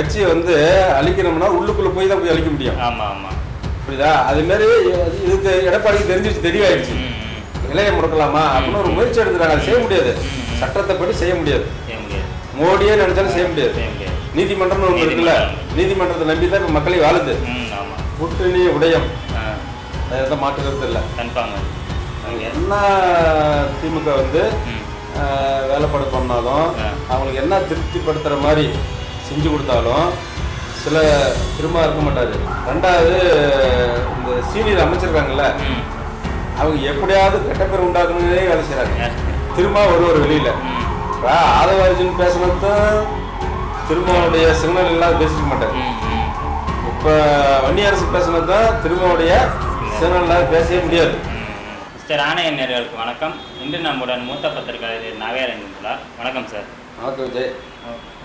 கட்சியை வந்து அழிக்கணும்னா உள்ளுக்குள்ள போய் தான் போய் அழிக்க முடியும். ஆமா ஆமா. புரியுதா? அது மாதிரி இதுக்கு எடப்பாடிக்கு தெரிஞ்சிச்சு தெளிவாயிடுச்சு. இளைய முடக்கலாமா? அப்படின்னு ஒரு முயற்சி எடுக்கிறாங்க அது செய்ய முடியாது. சட்டத்தை படி செய்ய முடியாது. மோடியே நினைச்சாலும் செய்ய முடியாது. நீதிமன்றம்னு ஒன்று இருக்குல்ல? நீதிமன்றத்தை நம்பி தான் இப்போ மக்களே வாழுது. கூட்டணி உடையம். எந்த மாற்று கருத்து இல்லை. கன்ஃபார்ம் என்ன திமுக வந்து வேலைப்பாடு பண்ணாலும். அவங்களுக்கு என்ன திருப்திப்படுத்துகிற மாதிரி செஞ்சு கொடுத்தாலும் சில திரும்ப இருக்க மாட்டாரு. ரெண்டாவது இந்த சீனியர் அமைச்சிருக்காங்கல்ல அவங்க எப்படியாவது கெட்ட பேர் உண்டாக்கணுன்னே வேலை செய்கிறாங்க? திரும்ப வருவார் வெளியில். ம். இப்போ ஆதவார்ஜுன் பேசினதும் திருமாவுடைய சிக்னல் இல்லாத பேசிக்க மாட்டார். இப்போ வன்னியரசு பேசினதும் திருமாவுடைய சிக்னல் இல்லாத பேசவே முடியாது. மிஸ்டர் ஆணைய நேர்களுக்கு வணக்கம். இன்று நம்முடன் மூத்த பத்திரிகையாளர் நாகேரன் வணக்கம் சார். வணக்கம் விஜய்.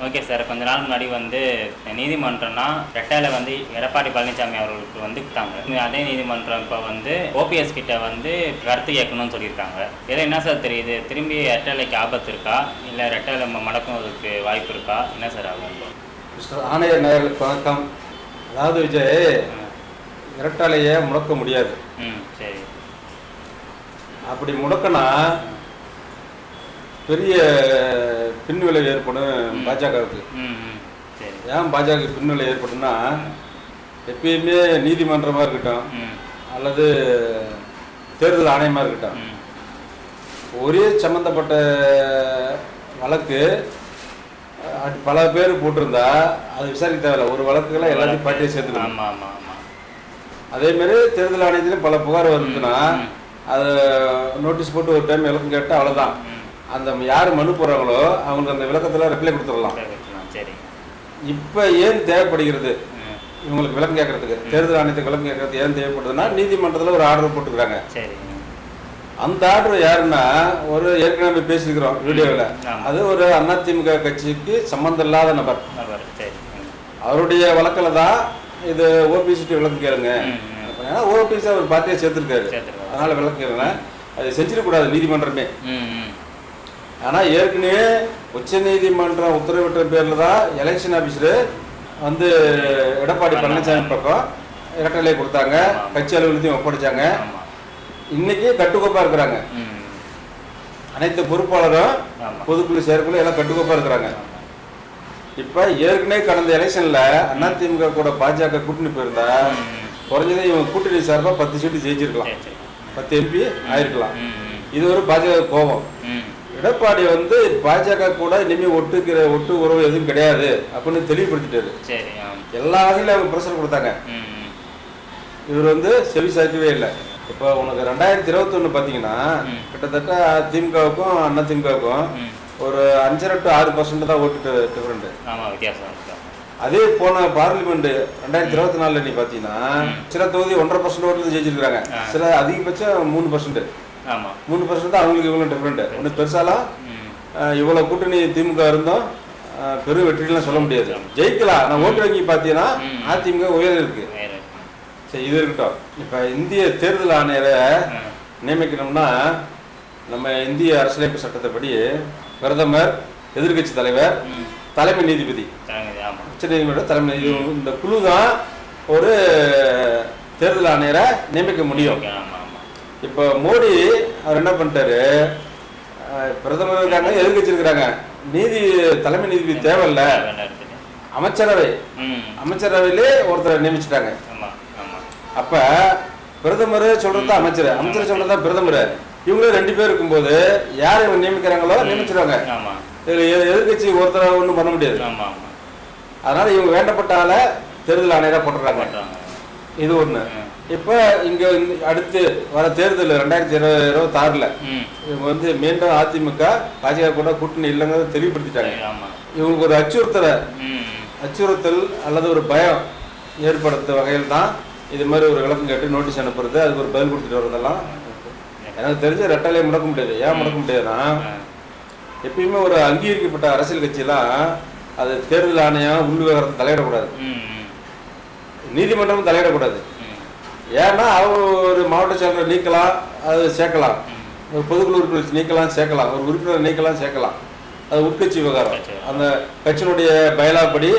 ஓகே சார் கொஞ்ச நாள் முன்னாடி வந்து நீதிமன்றம்னா ரெட்டையில வந்து எடப்பாடி பழனிசாமி அவர்களுக்கு வந்து அதே நீதிமன்றம் இப்போ வந்து ஓபிஎஸ் கிட்ட வந்து கருத்து கேட்கணும்னு சொல்லியிருக்காங்க. இதில் என்ன சார் தெரியுது? திரும்பி ரெட்டைலைக்கு ஆபத்து இருக்கா? இல்லை ரெட்டையில மடக்குவதற்கு வாய்ப்பு இருக்கா? என்ன சார் ஆகும்? மிஸ்டர் ஆணையர் நேயர்களுக்கு வணக்கம். அதாவது விஜய் இரட்டாலையை முடக்க முடியாது. ம் சரி. அப்படி முடக்கினா பெரிய பின்விளைவு ஏற்படும் பாஜகவுக்கு. ஏன் பாஜக பின்விளைவு ஏற்படும்னா எப்பயுமே நீதிமன்றமாக இருக்கட்டும் அல்லது தேர்தல் ஆணையமாக இருக்கட்டும் ஒரே சம்மந்தப்பட்ட வழக்கு பல பேர் போட்டிருந்தா அது விசாரிக்க தேவையில்ல. ஒரு வழக்குகளை எல்லாத்தையும் பாட்டியை சேர்த்துக்கணும். ஆமாம் ஆமாம் ஆமாம் அதே மாதிரி தேர்தல் ஆணையத்திலும் பல புகார் வருதுன்னா அதை நோட்டீஸ் போட்டு ஒரு டைம் விளக்கம் கேட்டால் அவ்வளோதான் அந்த யார் மனு போடுறாங்களோ அவங்களுக்கு அந்த விளக்கத்தில் ரிப்ளை கொடுத்துடலாம். சரி, இப்போ ஏன் தேவைப்படுகிறது? இவங்களுக்கு விளக்கம் கேட்கறதுக்கு. தேர்தல் ஆணையத்துக்கு விளக்கம் கேட்கறது ஏன் தேவைப்படுதுன்னா நீதிமன்றத்தில் ஒரு ஆர்டர் போட்டுக்கிறாங்க. சரி. அந்த ஆர்டர் யாருன்னா ஒரு ஏற்கனவே பேசியிருக்கிறோம் வீடியோவில். அது ஒரு அதிமுக கட்சிக்கு சம்மந்தம் இல்லாத நபர். அவருடைய வழக்கில் தான் இது ஓபிசிட்டி விளக்கம் கேளுங்க. ஏன்னா ஓபிசி அவர் பார்ட்டியை சேர்த்துருக்காரு. அதனால விளக்கம் கேளுங்க. அது செஞ்சிடக்கூடாது நீதிமன்றமே. ஆனால் ஏற்கனவே உச்ச நீதிமன்றம் உத்தரவிட்ட பேரில் தான் எலெக்ஷன் ஆஃபீஸரு வந்து எடப்பாடி பழனிசாமி பக்கம் இரட்டலை கொடுத்தாங்க. கட்சி அலுவலகத்தையும் ஒப்படைச்சாங்க. இன்னைக்கு கட்டுக்கோப்பாக இருக்கிறாங்க. அனைத்து பொறுப்பாளரும். பொதுக்குழு செயற்குழு எல்லாம் கட்டுக்கோப்பாக இருக்கிறாங்க. இப்போ ஏற்கனவே கடந்த எலெக்ஷனில் அதிமுக கூட பாஜக கூட்டணி போயிருந்தா. குறைஞ்சது இவங்க கூட்டணி சார்பாக பத்து சீட்டு ஜெயிச்சிருக்கலாம். சரி சரி பத்து எம்பி ஆயிருக்கலாம். இது ஒரு பாஜக கோபம். எடப்பாடி வந்து பாஜக கூட இனிமேல் ஒட்டுக்கிற ஒட்டு உறவு எதுவும் கிடையாது அப்படின்னு தெளிவுபடுத்திட்டாரு. எல்லா வகையிலும் அவங்க ப்ரெஷர் கொடுத்தாங்க. இவர் வந்து செவி சாய்க்கவே இல்லை. இப்போ உனக்கு ரெண்டாயிரத்தி இருபத்தொன்று பார்த்தீங்கன்னா. கிட்டத்தட்ட திமுகவுக்கும் அண்ணா திமுகவுக்கும் ஒரு அஞ்சரை டு ஆறு பர்சன்ட் தான் ஓட்டு டிஃபரெண்ட் அதே போன பார்லிமெண்ட் ரெண்டாயிரத்தி இருபத்தி நாலுல நீ பார்த்தீங்கன்னா. சில தொகுதி ஒன்றரை பர்சன்ட் ஓட்டு ஜெயிச்சிருக்காங்க. சில அதிகபட்சம் மூணு பர்சன்ட் ஆமாம் மூணு பர்சன்ட் தான் அவங்களுக்கு இவங்களும் டிஃப்ரெண்ட் ஒன்றும் பெருசாலாம் இவ்வளவு கூட்டணி திமுக இருந்தோம் பெரும் வெற்றிலாம் சொல்ல முடியாது. ஜெயிக்கலாம். நான் ஓட்டு வங்கி பார்த்தீங்கன்னா. அதிமுக உயர் இருக்கு. சரி இது இருக்கட்டும். இப்போ இந்திய தேர்தல் ஆணையரை நியமிக்கணும்னா நம்ம இந்திய அரசியலமைப்பு சட்டத்தைப்படி பிரதமர் எதிர்க்கட்சி தலைவர் தலைமை நீதிபதி. உச்ச நீதிமன்ற தலைமை நீதிபதி. இந்த குழு தான் ஒரு தேர்தல் ஆணையரை நியமிக்க முடியும். இப்போ மோடி அவர் என்ன பண்ணிட்டாரு? பிரதமர் இருக்காங்க எதிர்க்கட்சி இருக்கிறாங்க நீதி தலைமை நீதிபதி தேவையில்ல. அமைச்சரவை. அமைச்சரவையிலே ஒருத்தரை நியமிச்சிட்டாங்க. அப்ப பிரதமர் சொல்றது அமைச்சர். அமைச்சர் சொல்றது பிரதமர். இவங்களே ரெண்டு பேர் இருக்கும்போது யார் இவங்க நியமிக்கிறாங்களோ நியமிச்சிருவாங்க. இதுல எ- எதிர்க்கட்சி ஒருத்தரை ஒன்றும் பண்ண முடியாது. அதனால இவங்க வேண்டப்பட்ட ஆளை தேர்தல் ஆணையராக போட்டுறாங்க. இது ஒண்ணு. இப்போ இங்க அடுத்து வர தேர்தல் ரெண்டாயிரத்தி இருபது இருபத்தாறுல ம். இவங்க வந்து மீண்டும் அதிமுக பாஜக கூட கூட்டணி இல்லைங்கிறத தெளிவுபடுத்திட்டாங்க. இவங்களுக்கு ஒரு அச்சுறுத்தலை அச்சுறுத்தல் அல்லது ஒரு பயம் ஏற்படுத்த வகையில் தான் இது மாதிரி ஒரு விளக்கம் கேட்டு நோட்டீஸ் அனுப்புறது அதுக்கு ஒரு பதில் கொடுத்துட்டு வரதெல்லாம் எனக்கு தெரிஞ்ச ரெட்டாலே முடக்க முடியாது. ஏன் முடக்க முடியாதுன்னா. எப்பயுமே ஒரு அங்கீகரிக்கப்பட்ட அரசியல் கட்சியெல்லாம் அது தேர்தல் ஆணையம் உள் விவகாரத்தை தலையிடக்கூடாது ம் ம் நீதிமன்றமும் தலையிடக்கூடாது. ஏன்னா அவர் ஒரு மாவட்ட செயலரை நீக்கலாம் அது சேர்க்கலாம். ஒரு பொதுக்குழு உறுப்பினர் நீக்கலாம் சேர்க்கலாம். ஒரு உறுப்பினர் நீக்கலாம் சேர்க்கலாம். அது உட்கட்சி விவகாரம். அந்த கட்சியினுடைய பயலாப்படி.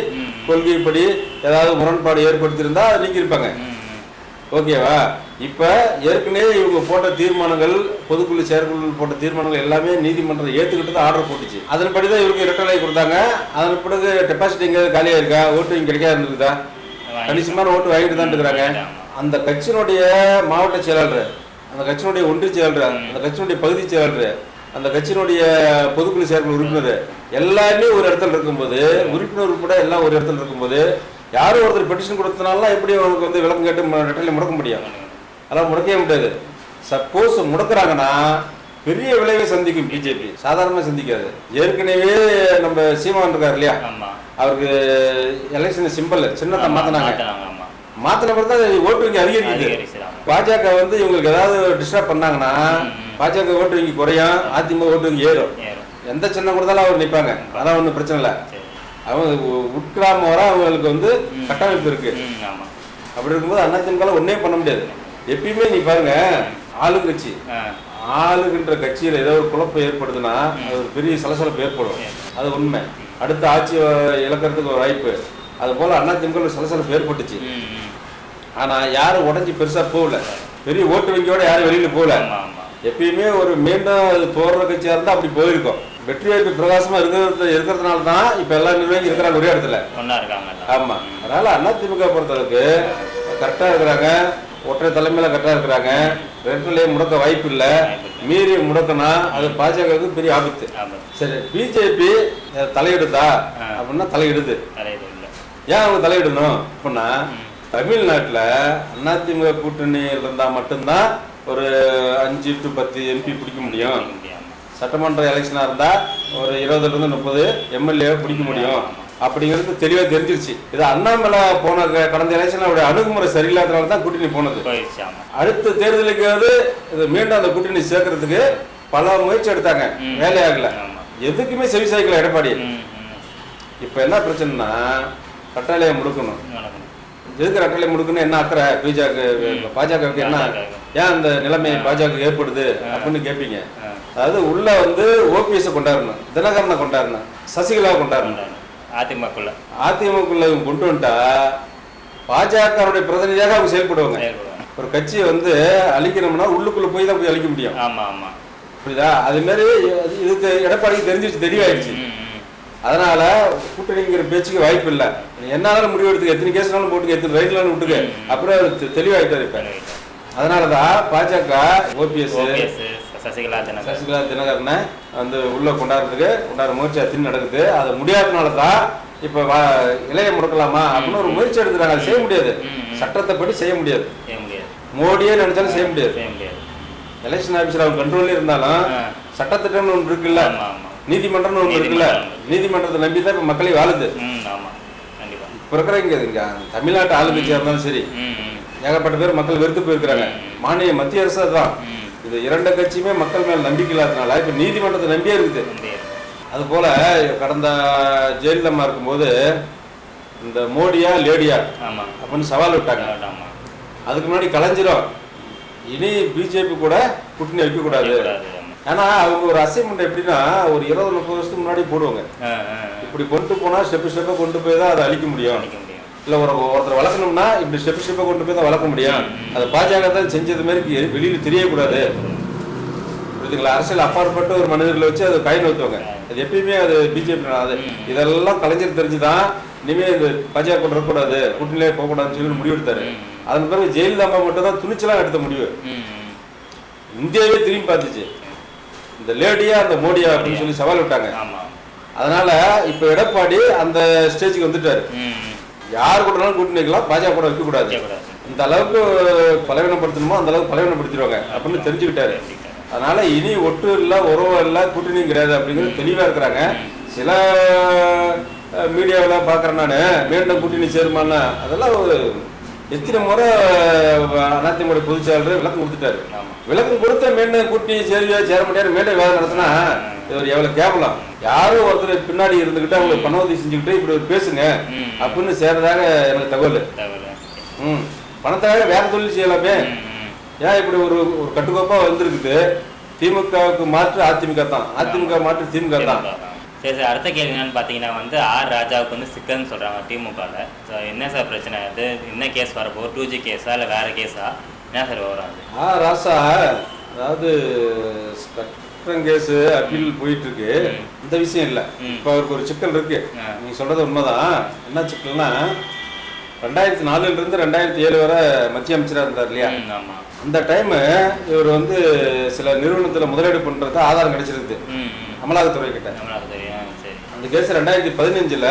கொள்கைப்படி ஏதாவது முரண்பாடு ஏற்படுத்தியிருந்தா அதை நீக்கியிருப்பாங்க. ஓகேவா? இப்போ ஏற்கனவே இவங்க போட்ட தீர்மானங்கள் பொதுக்குழு செயற்குழு போட்ட தீர்மானங்கள் எல்லாமே நீதிமன்றம் ஏற்றுக்கிட்டு தான் ஆர்டர் போட்டுச்சு. அதன்படி தான் இவருக்கு இரட்டலை கொடுத்தாங்க. அதன் பிறகு டெபாசிட் எங்கேயாவது காலியாக இருக்கா ஓட்டு இங்கே கிடைக்காது வாங்கி- கணிசமான ஓட்டு வாங்கிட்டு தான் இருக்கிறாங்க. அந்த கட்சியினுடைய மாவட்ட செயலாளர் அந்த கட்சியினுடைய ஒன்றிய செயலாளர் அந்த கட்சியினுடைய பகுதி செயலாளர் அந்த கட்சியினுடைய பொதுக்குழு செயற்குழு உறுப்பினர் எல்லாருமே ஒரு இடத்துல இருக்கும்போது உறுப்பினர் உட்பட எல்லாம் ஒரு இடத்துல இருக்கும்போது யாரும் ஒருத்தர் பெட்டிஷன் கொடுத்தனால எப்படி அவனுக்கு வந்து விளக்கம் கேட்டு ரெட்டலை முடக்க முடியும்? அதெல்லாம் முடக்கவே முடியாது. சப்போஸ் முடக்குறாங்கன்னா பெரிய விளைவை சந்திக்கும் பிஜேபி சாதாரணமாக சந்திக்காது. ஏற்கனவே நம்ம சீமான் இருக்கார் இல்லையா? அவருக்கு எலெக்ஷன் சிம்பிள் சின்னத்தை மாத்துனாங்க, ஆமா. மாத்தின பிறகு தான் ஓட்டு வங்கி அதிகரிக்குது. பாஜக வந்து இவங்களுக்கு ஏதாவது டிஸ்டர்ப் பண்ணாங்கன்னா. பாஜக ஓட்டு வங்கி குறையும் அதிமுக ஓட்டு வங்கி ஏறும். எந்த சின்னம் கொடுத்தாலும் அவர் நிற்பாங்க அதெல்லாம் ஒன்றும் பிரச்சனை இல்லை. அவங்க உ- உட்கிராமம் வர அவங்களுக்கு வந்து கட்டமைப்பு இருக்கு. அப்படி இருக்கும்போது அதிமுக ஒன்றே பண்ண முடியாது. எப்பயுமே நீ பாருங்க ஆளுங்கட்சி. ஆளுகின்ற கட்சியில் ஏதோ ஒரு குழப்பம் ஏற்படுதுன்னா அது ஒரு பெரிய சலசலப்பு ஏற்படும். அது உண்மை. அடுத்த ஆட்சி இழக்கிறதுக்கு ஒரு வாய்ப்பு. அது போல அதிமுக ஒரு சலசலப்பு ஏற்பட்டுச்சு. ம், ம். ஆனா யாரும் உடஞ்சி பெருசா போகல. பெரிய ஓட்டு வங்கியோட யாரும் வெளியில போகல. எப்பயுமே ஒரு மீண்டும் அது தோற கட்சியா இருந்தா அப்படி போயிருக்கும். வெற்றி வாய்ப்பு பிரகாசமா இருக்கிறது இருக்கிறதுனால தான் இப்ப எல்லா நிர்வாகியும் இருக்கிறாங்க ஒரே இடத்துல. ஒண்ணா இருக்காங்க எல்லாம். ஆமா. அதனால அதிமுக பொறுத்தளவுக்கு கரெக்டா இருக்கிறாங்க. ஒற்றை தலைமையில கரெக்டா இருக்கிறாங்க. ரெட்டிலேயே முடக்க வாய்ப்பு இல்லை மீறி முடக்கினா அது பாஜகவுக்கு பெரிய ஆபத்து. சரி பிஜேபி தலையிடுதா. அப்படின்னா தலையிடுது. ஏன் அவங்க தலையிடணும்? அப்படின்னா தமிழ்நாட்டில் அதிமுக கூட்டணியில் இருந்தால் மட்டும்தான் ஒரு அஞ்சு டு பத்து எம்பி பிடிக்க முடியும். முடியாம. சட்டமன்ற எலெக்ஷனாக இருந்தால் ஒரு இருபதுலேருந்து முப்பது எம்எல்ஏ பிடிக்க முடியும். அப்படிங்கிறது தெளிவாக தெரிஞ்சிருச்சு இது அண்ணாமலை போன கடந்த எலெக்ஷன் அவருடைய அணுகுமுறை சரியில்லாதனால தான் கூட்டணி போனது. அடுத்த தேர்தலுக்காவது இது மீண்டும் அந்த கூட்டணி சேர்க்கறதுக்கு பல முயற்சி எடுத்தாங்க. வேலையாகல. எதுக்குமே செவி சாய்க்கல எடப்பாடி. இப்போ என்ன பிரச்சனைனா கட்டாளையை முடுக்கணும். எதுக்கு ரெட்டலை முடுக்குன்னு என்ன அக்கறை பிஜாக்கு பாஜகவுக்கு என்ன. ஏன் அந்த நிலைமை பாஜக ஏற்படுது அப்படின்னு கேட்பீங்க. அதாவது உள்ள வந்து ஓபிஎஸ் கொண்டாடணும் தினகரனை கொண்டாடணும் சசிகலா கொண்டாடணும். அதிமுகக்குள்ள. அதிமுகக்குள்ள இவங்க கொண்டு வந்துட்டா பாஜகவுடைய பிரதிநிதியாக அவங்க செயல்படுவாங்க. ஒரு கட்சியை வந்து அழிக்கணும்னா உள்ளுக்குள்ள போய் தான் போய் அழிக்க முடியும். ஆமா ஆமா. புரியுதா? அது மாதிரி இது- எடப்பாடிக்கு தெரிஞ்சிச்சு தெளிவாயிடுச்சு. அதனால கூட்டணிங்கிற பேச்சுக்கு வாய்ப்பு இல்லை. என்னாலும் முடிவு எடுத்துக்க. எத்தனை கேஸ்னாலும் போட்டுக்க. எத்தனை ரைட்லாலும் விட்டுக்க. அப்புறம் தெளிவாயிட்டாரு இப்ப. அதனால தான் பாஜக ஓபிஎஸ் சசிகலா தினகரன். சசிகலா தினகரனை வந்து உள்ள கொண்டாடுறதுக்கு கொண்டாடுற முயற்சி அத்தின் நடக்குது. அது முடியாதனால தான் இப்ப வா- இளைய முடக்கலாமா? அப்படின்னு ஒரு முயற்சி எடுக்கிறாங்க. செய்ய முடியாது. சட்டத்தை படி செய்ய முடியாது. செய்ய முடியாது. மோடியே நினைச்சாலும் செய்ய முடியாது. செய்ய முடியாது. எலெக்ஷன் ஆபீசர் அவங்க கண்ட்ரோல்ல இருந்தாலும். சட்டத்திட்டம்னு ஒன்று இருக்குல்ல? நீதிமன்றம்னு ஒன்று இருக்குல்ல. நீதிமன்றத்தை நம்பி தான் இப்ப மக்களே வாழுது. இப்ப இருக்கிற இங்க இங்க தமிழ்நாட்டு ஆளுங்கட்சியா இருந்தாலும் சரி. ஏகப்பட்ட பேர் மக்கள் வெறுத்து போயிருக்கிறாங்க. மானிய மத்திய அரசு தான் இது இரண்டு கட்சியுமே மக்கள் மேல் நம்பிக்கை இல்லாதனால இப்ப நீதிமன்றத்தை நம்பியே இருக்குது. அது போல கடந்த ஜெயலலிதா அம்மா இருக்கும்போது இந்த மோடியா லேடியா ஆமா. அப்படின்னு சவால் விட்டாங்க. அதுக்கு முன்னாடி கலைஞ்சிரும் இனி பிஜேபி கூட கூட்டணி வைக்கக்கூடாது. ஆனா அவங்க ஒரு அசைன்மெண்ட் எப்படின்னா ஒரு இருபது முப்பது வருஷத்துக்கு முன்னாடி போடுவாங்க. இப்படி கொண்டு போனா ஸ்டெப் ஸ்டெப்பா கொண்டு போய் தான் அதை அழிக்க முடியும். இல்ல ஒரு ஒருத்தர் வளர்க்கணும்னா இப்படி ஸ்டெப் ஸ்டெப்பா கொண்டு போய் தான் வளர்க்க முடியும். அதை பாஜக தான் செஞ்சது மாதிரி வெளியில தெரியக்கூடாது. புரியுதுங்களா? அரசியல் அப்பாற்பட்ட ஒரு மனிதர்களை வச்சு அதை கை நோத்துவாங்க அது எப்பயுமே அது பிஜேபி அது இதெல்லாம் கலைஞர் தெரிஞ்சுதான் இனிமே இது பாஜக கொண்டு வரக்கூடாது. கூட்டணியிலே போகக்கூடாதுன்னு சொல்லி முடிவு எடுத்தாரு அதன் பிறகு ஜெயலலிதா அம்மா மட்டும் தான் துணிச்சலா எடுத்த முடிவு. இந்தியாவே திரும்பி பார்த்துச்சு. இந்த லேடியா அந்த மோடியா அப்படின்னு சொல்லி சவால் விட்டாங்க. அதனால இப்ப எடப்பாடி அந்த ஸ்டேஜுக்கு வந்துட்டாரு. யார் கூடனாலும் கூட்டணி வைக்கலாம் பாஜக கூட வைக்க கூடாது. வைக்கக்கூடாது. இந்த அளவுக்கு பலவீனப்படுத்தணுமோ அந்த அளவுக்கு பலவீனப்படுத்திடுவாங்க அப்படின்னு தெரிஞ்சுக்கிட்டாரு. அதனால இனி ஒட்டு இல்லை உறவு இல்லை கூட்டணியும் கிடையாது அப்படிங்கிறது தெளிவா இருக்கிறாங்க. சில மீடியாவில் பார்க்குறேன் நான். மீண்டும் கூட்டணி சேருமான்னா அதெல்லாம் ஒரு எத்தனை முறை அதிமுக பொதுச் செயலாளர் விளக்கம் கொடுத்துட்டாரு. விளக்கம் கொடுத்த மீண்டும் கூட்டணி சேருவியா சேர முடியாது மீண்டும் வேலை நடத்தினா இது ஒரு எவ்வளவு கேவலம். யாரும் ஒருத்தர் பின்னாடி இருந்துகிட்டு அவங்களுக்கு பண உதவி செஞ்சுக்கிட்டு இப்படி ஒரு பேசுங்க. அப்படின்னு சேரதாக எனக்கு தகவல். ம். பணத்தாக வேற தொழில் செய்யலாமே. ஏன் இப்படி ஒரு ஒரு கட்டுக்கோப்பா வந்திருக்குது? திமுகவுக்கு மாற்று அதிமுக தான். அதிமுக மாற்று திமுக தான். சரி சார் அடுத்த கேள்வி என்னன்னு பார்த்தீங்கன்னா வந்து ஆர் ராஜாவுக்கு வந்து சிக்கல்னு சொல்கிறாங்க திமுகவில் ஸோ என்ன சார் பிரச்சனை? அது என்ன கேஸ் வரப்போ டூ ஜி கேஸா இல்லை வேறு கேஸா என்ன சார் வரும் அது? ஆ ராசா அதாவது ஸ்பெக்ட்ரம் கேஸு அப்பீல் போயிட்டு இருக்கு ம். இந்த விஷயம் இல்லை. இப்போ அவருக்கு ஒரு சிக்கல் இருக்கு. ஆ. நீ சொல்றது உண்மைதான். என்ன சிக்கல்னா ரெண்டாயிரத்தி நாலுல இருந்து ரெண்டாயிரத்தி ஏழு வரை மத்திய அமைச்சராக இருந்தார் இல்லையா? அந்த டைமு இவர் வந்து சில நிறுவனத்தில் முதலீடு பண்ணுறது ஆதாரம் கிடைச்சிருக்கு ம் ம். அமலாக்கத்துறை கிட்ட அந்த கேஸ் ரெண்டாயிரத்தி பதினஞ்சில்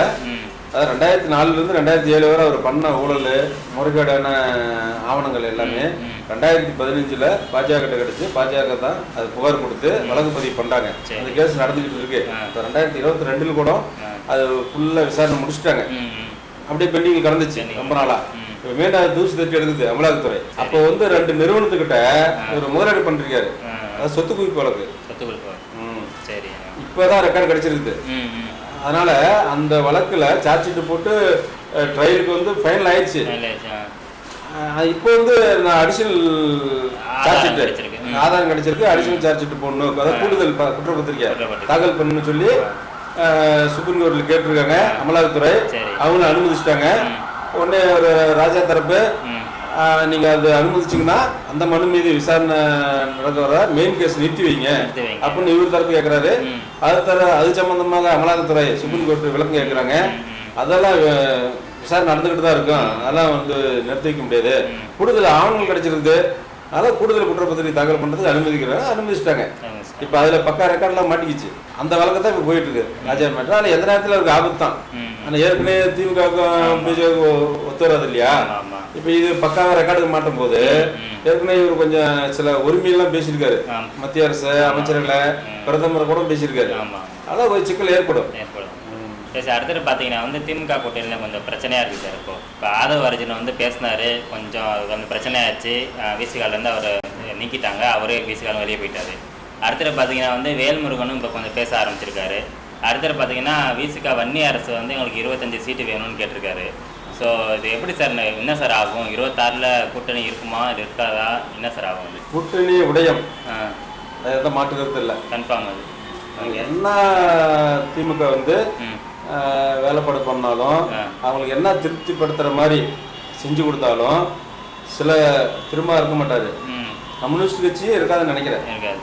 அதாவது ரெண்டாயிரத்தி நாலுலேருந்து ரெண்டாயிரத்தி ஏழு வரை அவர் பண்ண ஊழல் முறைகேடான ஆவணங்கள் எல்லாமே. ரெண்டாயிரத்தி பதினஞ்சில் பாஜக கிட்ட கிடைச்சு பாஜக தான் அது புகார் கொடுத்து வழக்கு பதிவு பண்ணாங்க சரி. அந்த கேஸ் நடந்துகிட்டு இருக்கு. இப்போ ரெண்டாயிரத்தி இருபத்தி ரெண்டில் கூட. அது ஃபுல்லாக விசாரணை முடிச்சிட்டாங்க அப்படியே பெண்டிங் கடந்துச்சு. ரொம்ப நாளா. இப்போ மீண்டும் தூசி தட்டி எடுக்குது அமலாக்கத்துறை அப்போ வந்து ரெண்டு நிறுவனத்துக்கிட்ட ஒரு முதலீடு பண்ணிருக்காரு சொத்து குவிப்பு வழக்கு சொத்து கொடுப்போம் ம். சரி இப்போதான் ரெக்கார்டு கிடைச்சிருக்குது. அதனால அந்த வழக்குல சார்ஜ் ஷீட் போட்டு ட்ரையலுக்கு வந்து ஃபைனல் ஆயிடுச்சு. இப்போ வந்து நான் அடிஷனல் சார்ஜ் ஷீட். ஆதாரம் கிடைச்சிருக்கு. அடிஷனல் சார்ஜ் ஷீட் போடணும். அதாவது கூடுதல் குற்றப்பத்திரிக்கை. தாக்கல் பண்ணணும்னு சொல்லி சுப்ரீம் கோர்ட்டில் கேட்டிருக்காங்க. அமலாக்கத்துறை. அவங்களும் அனுமதிச்சிட்டாங்க. உடனே ஒரு ராஜா தரப்பு ம் அஹ், நீங்க அது அனுமதிச்சீங்கன்னா அந்த மனு மீது விசாரணை நடக்க வர மெயின் கேஸ் நிறுத்தி வைங்க. அப்படின்னு இவர் தரப்பு கேட்கறாரு. அது தர அது சம்பந்தமாக அமலாக்கத்துறை சுப்ரீம் கோர்ட் விளக்கம் கேட்குறாங்க. அதெல்லாம் விசாரணை நடந்துக்கிட்டு தான் இருக்கும். அதெல்லாம் வந்து நிறுத்தி வைக்க முடியாது. கூடுதல் ஆவணங்கள் கிடைச்சிருக்கு அதெல்லாம் கூடுதல் குற்றப்பத்திரிகை தாக்கல் பண்ணுறதுக்கு அனுமதிக்கிறாங்க. அனுமதிச்சிட்டாங்க. இப்போ அதில் பக்கா ரெக்கார்ட்லாம் மாட்டிக்கிச்சு. அந்த வழக்கு தான் இப்போ போயிட்டு இருக்கு ராஜா மேட்டர். அதில் எந்த நேரத்தில் அவருக்கு ஆபத்து தான். ஆனால் ஏற்கனவே திமுகவுக்கும் பிஜேபிக்கும் ஒத்து வராது இல்லையா. இப்போ இது பக்காவாக ரெக்கார்டுக்கு மாட்டும் போது. ஏற்கனவே இவர் கொஞ்சம் சில உரிமையெல்லாம் பேசியிருக்காரு. மத்திய அரசு அமைச்சர்களை பிரதமரை கூட பேசியிருக்காரு. அதான் ஒரு சிக்கல் ஏற்படும். சார் அடுத்தது பார்த்தீங்கன்னா வந்து திமுக கூட்டணியில் கொஞ்சம் பிரச்சனையாக இருக்குது சார் இப்போ. இப்போ ஆதவ அர்ஜுன் வந்து பேசினாரு. கொஞ்சம் அது கொஞ்சம் பிரச்சனையாச்சு. விசிகாலேருந்து அவர் நீக்கிட்டாங்க. அவரே விசிகாலம் வெளியே போயிட்டாரு. அடுத்தது பார்த்தீங்கன்னா வந்து வேல்முருகனும் இப்போ கொஞ்சம் பேச ஆரம்பிச்சிருக்காரு. அடுத்தது பார்த்தீங்கன்னா விசிகா வன்னி அரசு வந்து எங்களுக்கு இருபத்தஞ்சு சீட்டு வேணும்னு கேட்டிருக்காரு. ஸோ இது எப்படி சார் என்ன சார் ஆகும்? இருபத்தாறில் கூட்டணி இருக்குமா? இது இருக்காதா? என்ன சார் ஆகும் கூட்டணி உடையம். அது எந்த மாற்று கருத்து இல்லை. கன்ஃபார்ம் அது. என்ன திமுக வந்து வேலைப்பாடு பண்ணாலும். அவங்களுக்கு என்ன திருப்திப்படுத்துற மாதிரி செஞ்சு கொடுத்தாலும் சில திரும்ப இருக்க மாட்டாரு. கம்யூனிஸ்ட் கட்சியே இருக்காதுன்னு நினைக்கிறேன். இருக்காது.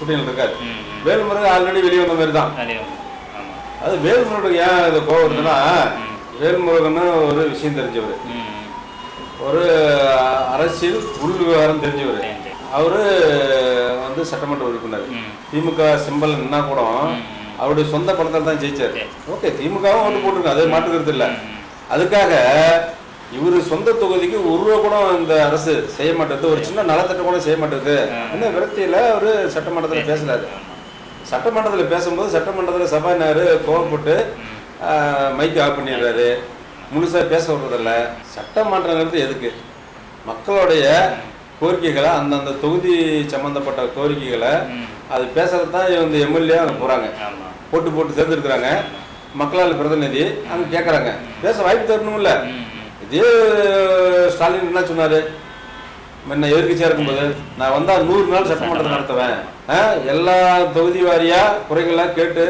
ம் ம். வேல்முருகன் ஆல்ரெடி வெளியே வந்த மாதிரி தான். அதே ஆமாம் அது வேல்முருகன் ஏன் இது கோவம் ம். வேல்முருகன் ஒரு விஷயம் தெரிஞ்சவர். ஒரு அரசியல் உள் விவகாரம் தெரிஞ்சவர். தெரிஞ்சு. அவரு வந்து சட்டமன்ற உறுப்பினர். திமுக சிம்பல் என்ன கூட. அவருடைய சொந்த படத்தில் தான் ஜெயிச்சார். சரி. ஓகே திமுகவும் ஓட்டு போட்டிருக்கு அது மாற்றுக்கிறது இல்லை. அதுக்காக இவர் சொந்த தொகுதிக்கு ஒரு ரூபா கூட இந்த அரசு செய்ய மாட்டேது. ஒரு சின்ன நலத்திட்டம் கூட செய்ய மாட்டேது. இன்னும் விரக்தியில் அவர் சட்டமன்றத்தில் பேசுறாரு. சட்டமன்றத்தில் பேசும்போது சட்டமன்றத்தில் சபாநாயகர் கோவப்பட்டு மைக் ஆஃப் பண்ணிடுறாரு. முழுசாக பேச விடுறதில்ல. சட்டமன்றங்கிறது எதுக்கு? மக்களுடைய கோரிக்கைகளை அந்தந்த தொகுதி சம்மந்தப்பட்ட கோரிக்கைகளை. அது பேசுறது தான் இந்த எம்எல்ஏ அங்கே போகிறாங்க போட்டு போட்டு தேர்ந்தெடுக்கிறாங்க மக்களால் பிரதிநிதி அங்கே கேட்குறாங்க பேச வாய்ப்பு தரணும்ல. இதே ஸ்டாலின் என்ன சொன்னாரு? முன்ன எதிர்க்கட்சியா இருக்கும்போது நான் வந்தா நூறு நாள் சட்டமன்றம் நடத்துவேன். எல்லா தொகுதி வாரியா குறைகள்லாம் கேட்டு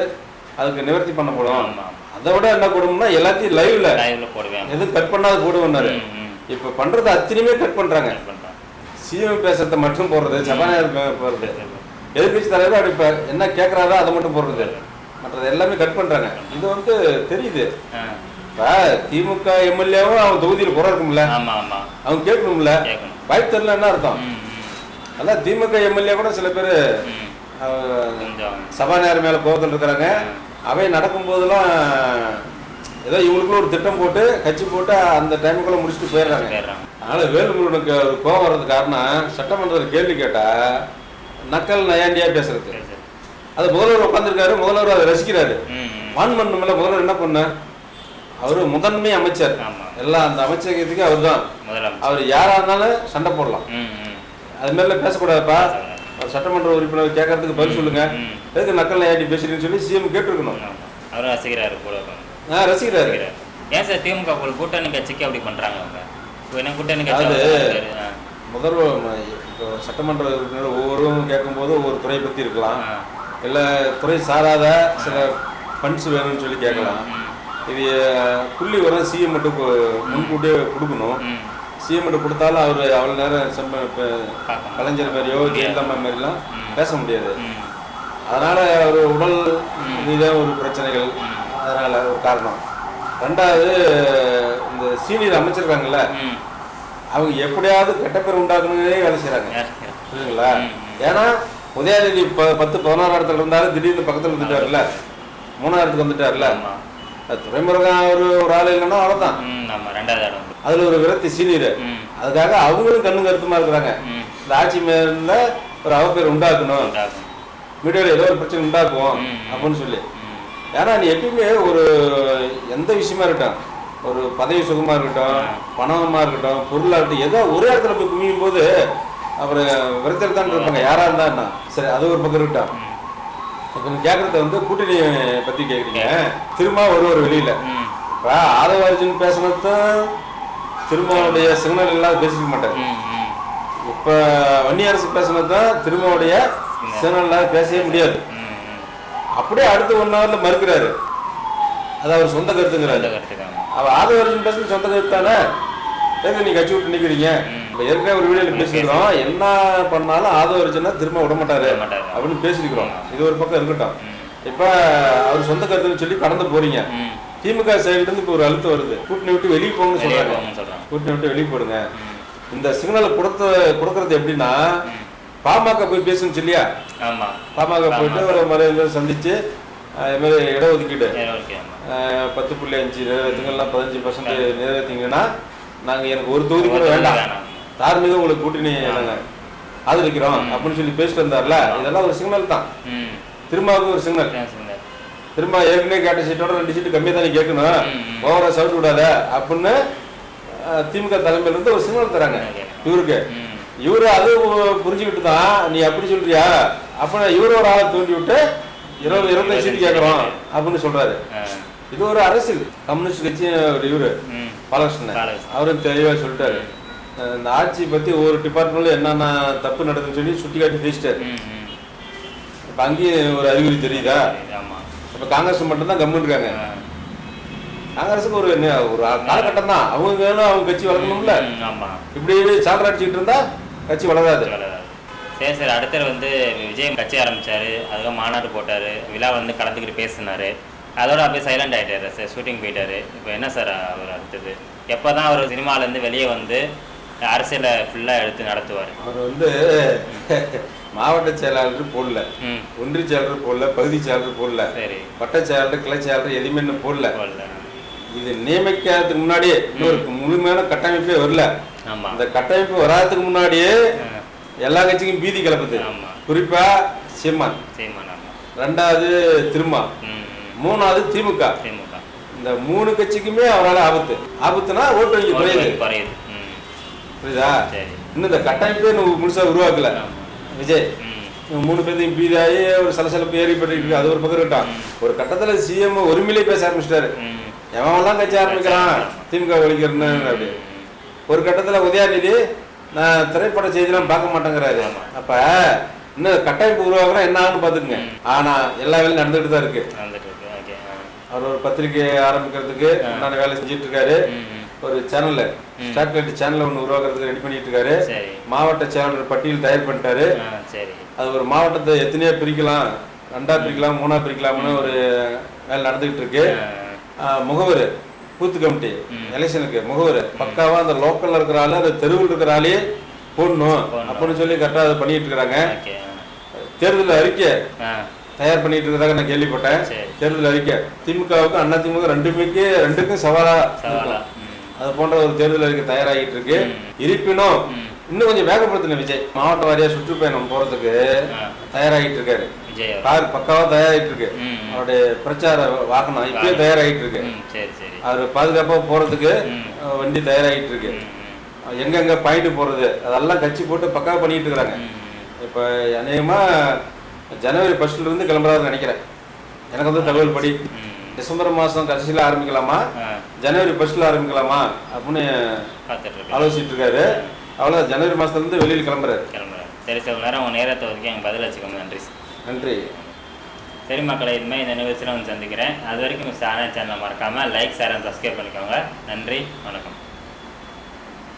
அதுக்கு நிவர்த்தி பண்ணப்படும் ஆமா. அதை விட என்ன கொடும்னா எல்லாத்தையும் லைவ்ல போடுவேன். எதுவும் கட் பண்ணாத போடுவேன்னாரு. இப்ப பண்றது அத்தனையுமே கட் பண்றேன். சிஎம் பேசுறத மட்டும் போடுறது சபாநாயகர் போடுறது. எதிர்கட்சி தலைவர் அப்படி என்ன கேட்கறாரோ அதை மட்டும் போடுறது. மற்றது எல்லாமே கட் பண்றாங்க. இது வந்து தெரியுது. இப்ப திமுக எம்எல்ஏவும் அவன் தொகுதியில் குறை இருக்கும்ல. ஆமா ஆமா. அவங்க கேட்கணும்ல. கேட்கணும். வாய்ப்பு என்ன அர்த்தம்? அதான் திமுக எம்எல்ஏ கூட சில பேர் சபாநாயகர் மேல கோபத்தில் இருக்கிறாங்க அவை நடக்கும்போதெல்லாம் ஏதோ இவங்களுக்குள்ள ஒரு திட்டம் போட்டு கட்சி போட்டு அந்த டைமுக்குள்ள முடிச்சுட்டு போயிடுறாங்க. அதனால வேலுமுருகனுக்கு கோபம் வர்றதுக்கு காரணம் சட்டமன்றத்தில் கேள்வி கேட்டா நக்கல் நயாண்டியா பேசுறது. அது முதல்வர் உட்காந்துருக்காரு முதல்வர் அதை ரசிக்கிறாரு. வான் பண்ணணும்ல முதல்வர் என்ன பண்ண அவரு முதன்மை அமைச்சர். ஆமா. எல்லாம் அந்த அமைச்சகத்துக்கு அவர் தான் அவர் யாரா இருந்தாலும் சண்டை போடலாம். அது மாதிரிலாம் பேசக்கூடாதுப்பா. சட்டமன்ற உறுப்பினர் கேட்கறதுக்கு பதில் சொல்லுங்க. எதுக்கு நக்கல் நயாண்டி பேசுறீங்கன்னு சொல்லி சிஎம் கேட்டிருக்கணும். அவரும் ரசிக்கிறாரு உட்காந்து. நான் ரசிக்கிறாரு. ஏன் சார் திமுக போல கூட்டணி கட்சிக்கு அப்படி பண்றாங்க அவங்க? என்ன கூட்டணி கட்சி ஆ. முதல்வர் இப்போ சட்டமன்ற உறுப்பினர் ஒவ்வொருவரும் கேட்கும்போது ஒவ்வொரு துறை பற்றி இருக்கலாம். ஆ. இல்லை துறை சாராத சில ஃபண்ட்ஸ் வேணும்னு சொல்லி கேட்கலாம். இது புள்ளி வர சிஎம் மட்டும் கு- முன்கூட்டியே கொடுக்கணும். ம். சிஎம் மட்டும் கொடுத்தாலும் அவர் அவ்வளோ நேரம் செம்ம இப்போ. கலைஞர் மாதிரியோ ஜெயலலிதா மாதிரிலாம். பேச முடியாது. அதனால ஒரு உடல் ரீதியாக ஒரு பிரச்சனைகள். அதனால ஒரு காரணம். ரெண்டாவது இந்த சீனியர் அமைச்சிருக்காங்கல்ல. அவங்க எப்படியாவது கெட்ட பேர் உண்டாக்கணுன்னே வேலை செய்கிறாங்க? புரியுதுங்களா. ஏன்னா உதயாநிதி பத்து பதினாறு இடத்துல இருந்தாலும் திடீர்னு பக்கத்தில் வந்துட்டார்ல மூணாயிரத்துக்கு வந்துட்டார்ல துறைமுருகன் ஒரு ஒரு ஆள் இல்லைன்னா அவ்வளோதான் ம், ஆமா, ரெண்டாவது இடம். அதில் ஒரு விரக்தி சீனியர் அதுக்காக அவங்களும் கண்ணு கருத்துமா இருக்கிறாங்க. இந்த ஆட்சி மேல ஒரு அவப்பேர் உண்டாக்கணும். மீடியாவில் ஏதோ ஒரு பிரச்சனை உண்டாக்குவோம். அப்படின்னு சொல்லி. ஏன்னா நீ எப்பயுமே ஒரு எந்த விஷயமா இருக்கட்டும் ஒரு பதவி சுகமா இருக்கட்டும் பணமா இருக்கட்டும் பொருளா இருக்கட்டும் ஏதோ ஒரே இடத்துல போய் குமியும் போது அப்புறம் விரத்தில் தான் இருப்பாங்க. யாரா இருந்தா என்ன? சரி அது ஒரு பக்கம் இருக்கட்டும். கேட்கறத வந்து கூட்டணி பத்தி கேட்குறீங்க திரும்ப வருவார் வெளியில. ஆதவ அர்ஜுன் பேசினது தான் திருமாவுடைய சிக்னல் எல்லாம் பேசிக்க மாட்டார். ம், ம். இப்போ வன்னி அரசு பேசினது தான் திருமாவுடைய சிக்னல் பேசவே முடியாது. அப்படியே அடுத்த ஒன் ஹவர்ல மறுக்கிறாரு. அது அவர் சொந்த கருத்துங்கிறாரு. நல்ல கருத்து தான். அவ ஆதவர்ஜன் பேசுறது சொந்த கருத்து தானே? எங்க நீ கட்சி விட்டு நிக்கிறீங்க? ஏற்கனவே ஒரு வீடியோல பேசிக்கிறோம் என்ன பண்ணாலும் ஆதவர்ஜனா திரும்ப விட மாட்டாரு. அப்படின்னு பேசிருக்கிறோம் இது ஒரு பக்கம் இருக்கட்டும். இப்ப அவர் சொந்த கருத்துன்னு சொல்லி கடந்து போறீங்க. திமுக சைடுல இருந்து இப்ப ஒரு அழுத்தம் வருது. கூட்டணி விட்டு வெளியே போகணும்னு சொல்றாங்க. கூட்டணி விட்டு வெளியே போடுங்க. இந்த சிக்னலை கொடுத்த கொடுக்கறது எப்படின்னா பாமக போய் பேசணும் சொல்லியா. பாமக போயிட்டு ஒரு முறை சந்திச்சு அஹ், இது மாதிரி இடஒதுக்கீடு பத்து புள்ளி அஞ்சு நிறைவேற்றுங்கள்லாம் பதினஞ்சு பர்சன்ட் நிறைவேற்றிங்கன்னா நாங்கள் எனக்கு ஒரு தொகுதி கூட வேண்டாம். தார்மீக உங்களுக்கு கூட்டணி நாங்கள் ஆதரிக்கிறோம் அப்படின்னு சொல்லி பேசிட்டு வந்தார்ல இதெல்லாம் ஒரு சிக்னல் தான் ம். திருமாவுக்கு ஒரு சிக்னல். திரும்ப ஏற்கனவே கேட்ட சீட்டோட ரெண்டு சீட்டு கம்மியாக தானே கேட்கணும். ஓவரா சவுட் விடாத அப்படின்னு திமுக தலைமையில இருந்து ஒரு சிக்னல் தராங்க. இவருக்கு. இவரு அது புரிஞ்சுக்கிட்டு தான் நீ அப்படி சொல்றியா அப்ப இவரு ஒரு ஆளை தூண்டி விட்டு இருபது இருபத்தஞ்சு சீட்டு கேட்கறோம் அப்படின்னு சொல்றாரு. இது ஒரு அரசியல் கம்யூனிஸ்ட் கட்சி இவரு. பாலகிருஷ்ணன். அவரும் தெளிவா சொல்லிட்டாரு. இந்த ஆட்சி பத்தி ஒவ்வொரு டிபார்ட்மெண்ட்ல என்னென்ன தப்பு நடக்குதுன்னு சொல்லி சுட்டி காட்டி பேசிட்டாரு. இப்ப அங்கேயும் ஒரு அறிகுறி தெரியுதா. இப்ப காங்கிரஸ் மட்டும் தான் கம்முன்னு இருக்காங்க. காங்கிரஸுக்கு ஒரு ஒரு காலகட்டம் தான். அவங்க வேணும் அவங்க கட்சி வளர்க்கணும்ல. இப்படி சால்ரா அடிச்சுக்கிட்டு இருந்தா கட்சி வளராது. சரி சரி. அடுத்தது வந்து விஜய் கட்சி ஆரம்பிச்சாரு. அதுக்கு மாநாடு போட்டாரு. விழா வந்து கலந்துக்கிட்டு பேசினாரு. அதோட அப்படியே சைலண்ட் ஆயிட்டாரு. சார் ஷூட்டிங் போயிட்டாரு. இப்போ என்ன சார் அவர் அடுத்தது? எப்போ தான் அவர் சினிமாலேருந்து வெளியே வந்து அரசியலை ஃபுல்லாக எடுத்து நடத்துவார்? அவர் வந்து மாவட்ட செயலாளர் போடல. ஒன்றிய செயலாளர் போடல பகுதி செயலாளர் போடல. சரி. வட்ட செயலாளர் கிளை செயலாளர் எதுவுமே போடல. இது நியமிக்காததுக்கு முன்னாடியே இன்னொரு முழுமையான கட்டமைப்பே வரல. ஆமா. அந்த கட்டமைப்பு வராததுக்கு முன்னாடியே எல்லா கட்சிக்கும் பீதி கிளப்புது. குறிப்பா சீமான். ரெண்டாவது திருமா. மூணாவது திமுக. திமுக. இந்த மூணு கட்சிக்குமே அவரால் ஆபத்து. ஆபத்துனா ஓட்டு வங்கி குறையுது. புரியுதா? இன்னும் இந்த கட்டமைப்பே முழுசா உருவாக்கல. விஜய். மூணு பேர்த்தையும் பீதாயி ஒரு சலசலப்பு ஏறிப்பட்டு அது ஒரு பக்கம் இருக்கட்டும். ஒரு கட்டத்துல சிஎம் ஒருமையிலே பேச ஆரம்பிச்சிட்டாரு. எவன்லாம் கட்சி ஆரம்பிக்கிறான்? திமுக ஒழிக்கிறன்னு அப்படி. ஒரு கட்டத்துல உதயாநிதி நான் திரைப்பட செய்திலாம் பார்க்க மாட்டேங்கிறாரு. அப்ப இன்னும் கட்டமைப்பு உருவாக்குறா என்ன ஆகுன்னு பாத்துக்குங்க ஆனா எல்லா வேலையும் நடந்துட்டு தான் இருக்கு வந்துட்டு இருக்கு ஓகே ஆ. அவர் ஒரு பத்திரிகை ஆரம்பிக்கிறதுக்கு உண்டான வேலை செஞ்சுட்டு இருக்காரு. ஒரு சேனல்ல ஸ்டாட்லைட் சேனல் ஒன்று உருவாக்குறதுக்கு ரெடி பண்ணிட்டு இருக்காரு மாவட்ட செயலாளர் பட்டியல் தயார் பண்ணிட்டாரு. அது ஒரு மாவட்டத்தை எத்தனையோ பிரிக்கலாம் ரெண்டா பிரிக்கலாம் மூணா பிரிக்கலாம்னு ஒரு வேலை நடந்துகிட்டு இருக்கு முகவர் பூத்து கமிட்டி எலெக்ஷனுக்கு முகவர். பக்காவா அந்த லோக்கல்ல இருக்கிற ஆளு அந்த தெருவில் இருக்கிற ஆளே போடணும். அப்படின்னு சொல்லி கரெக்டாக அதை பண்ணிட்டு இருக்கிறாங்க தேர்தல் அறிக்கை. தயார் பண்ணிட்டு இருக்கிறதாக நான் கேள்விப்பட்டேன். தேர்தல் அறிக்கை திமுகவுக்கு அண்ணா திமுக ரெண்டுமே ரெண்டுக்கும் சவாலா அது போன்ற ஒரு தேர்தல் அறிக்கை தயாராகிட்டு இருக்கு. இருப்பினும். இன்னும் கொஞ்சம் வேகப்படுத்தின விஜய் மாவட்ட வாரியா சுற்றுப்பயணம் போறதுக்கு. தயாராகிட்டு இருக்காரு. கார் பக்காவா தயாராகிட்டு இருக்கு. அவருடைய பிரச்சார வாகனம் இப்பயே தயாராகிட்டு இருக்கு அவர் பாதுகாப்பா போறதுக்கு வண்டி தயாராகிட்டு இருக்கு. எங்கெங்க பாயிண்ட் போறது அதெல்லாம் கட்சி போட்டு பக்காவா பண்ணிட்டு இருக்கிறாங்க. இப்போ அநேகமா ஜனவரி ஃபர்ஸ்ட்ல இருந்து கிளம்புறாருன்னு நினைக்கிறேன். எனக்கு வந்து தகவல் படி. டிசம்பர் மாசம் கடைசியில ஆரம்பிக்கலாமா? ஜனவரி ஃபர்ஸ்ட்ல ஆரம்பிக்கலாமா? அப்படின்னு ஆலோசிச்சுட்டு இருக்காரு. அவ்வளோ ஜனவரி மாசத்துல இருந்து வெளியில் கிளம்புறாரு. கிளம்புறேன் சரி சார் நேரம் உங்கள் நேரத்தை ஒதுக்கி எங்கள் பதில் வச்சுக்கோங்க. நன்றி. சார் நன்றி. சரி மக்களை இதுமாதிரி இந்த நிகழ்ச்சியில் வந்து சந்திக்கிறேன். அது வரைக்கும் சேனல் சேனலை மறக்காமல் லைக் ஷேர் அண்ட் சப்ஸ்கிரைப் பண்ணிக்கோங்க. நன்றி. வணக்கம்.